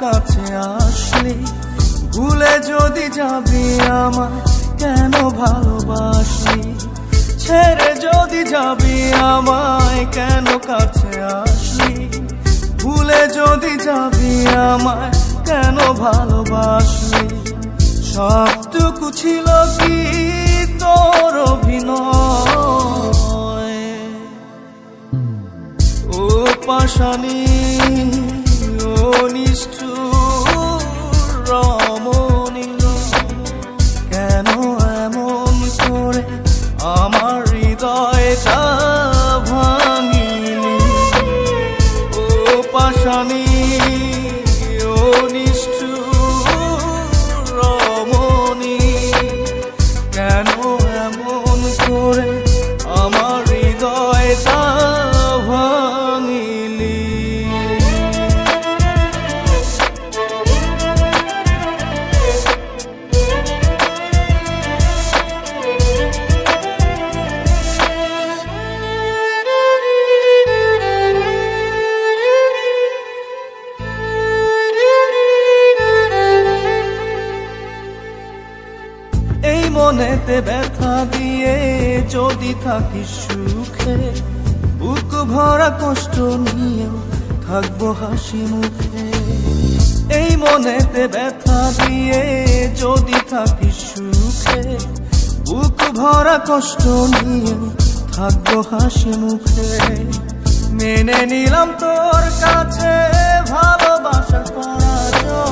কাছে আসলি? ভুলে যদি যাবি আমায় কেন ভালোবাসলি? ছেড়ে যদি যাবি আমায় কেন কাছে আসলি? ভুলে যদি যাবি আমায় কেন ভালোবাসলি? সবটুকু ছিল কি তোর অভিনয়? ও পাশানি নিষ্ঠুর রমণী কেন এমন করে আমার হৃদয়টা মনেতে ব্যথা দিয়ে যদি থাকিস সুখে, বুক ভরা কষ্ট নিয়েও থাকব হাসি মুখে। এই মনেতে ব্যথা দিয়ে যদি থাকিস সুখে, বুক ভরা কষ্ট নিয়েও থাকব হাসি মুখে। মেনে নিলাম তোর কাছে ভালোবাসার পরাজয়।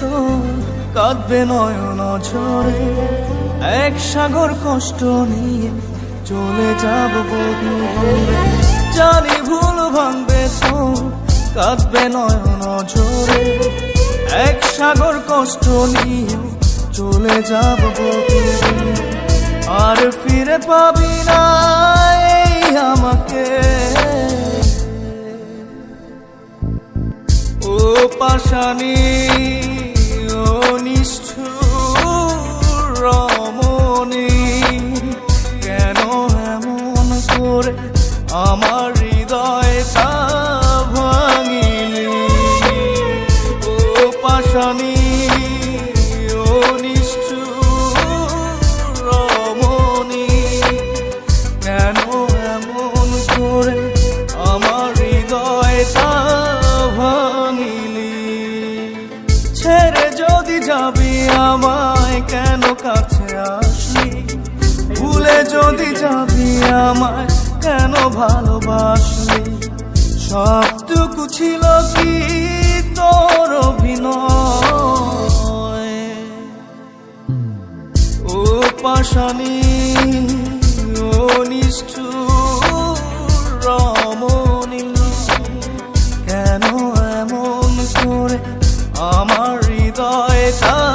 তো কাঁদবে নয়ন ঝরে। এক সাগর কষ্ট নিয়ে চলে যাব জানি ভুল ভাঙবে তো, কাঁদবে নয়ন ঝরে। এক সাগর কষ্ট নিয়ে চলে যাব আর ফিরে পাবি না এই আমাকে। ও পাশানি ছেড়ে যদি যাবি আমায়, কেন কাছে আসলি? ভুলে যদি যাবি আমায়, কেন ভালোবাসলি? সবটুকু ছিল কি তোর অভিনয়? ও পাশানি, ও নিষ্ঠুর রমণী, কেন এমন করে আমার হৃদয়টা